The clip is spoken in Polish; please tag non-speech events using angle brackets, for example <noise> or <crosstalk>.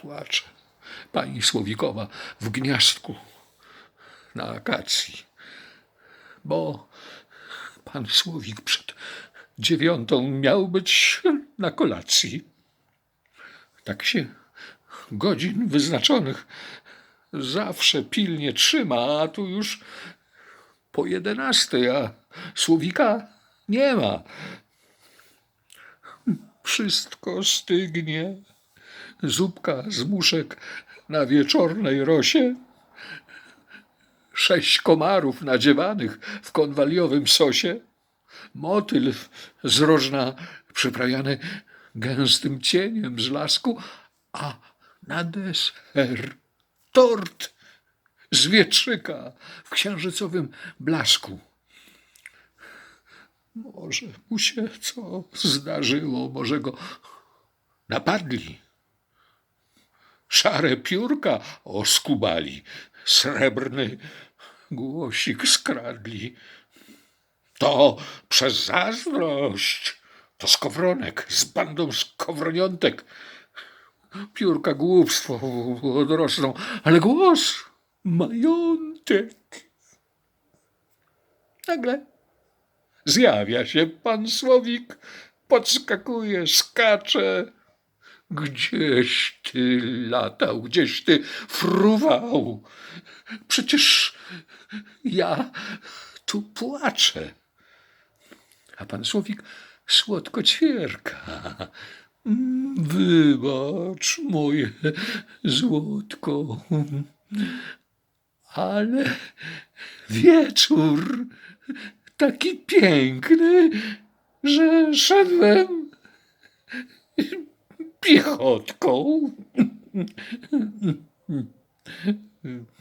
Płacze pani Słowikowa w gniazdku na akacji, bo pan Słowik przed dziewiątą miał być na kolacji. Tak się godzin wyznaczonych zawsze pilnie trzyma, a tu już po jedenastej, a Słowika nie ma. Wszystko stygnie. Zupka z muszek na wieczornej rosie. Sześć komarów nadziewanych w konwaliowym sosie. Motyl z rożna przyprawiany gęstym cieniem z lasku, a na deser tort z wietrzyka w księżycowym blasku. Może mu się co zdarzyło, może go napadli. Szare piórka oskubali, srebrny głosik skradli. To przez zazdrość, to skowronek z bandą skowroniątek. Piórka głupstwo odrosną, ale głos majątek. Nagle zjawia się pan Słowik, podskakuje, skacze. Gdzieś ty latał, gdzieś ty fruwał. Przecież ja tu płaczę. A pan Słowik słodko ćwierka. Wybacz, moje złotko, ale wieczór taki piękny, że szedłem piechotką. <laughs>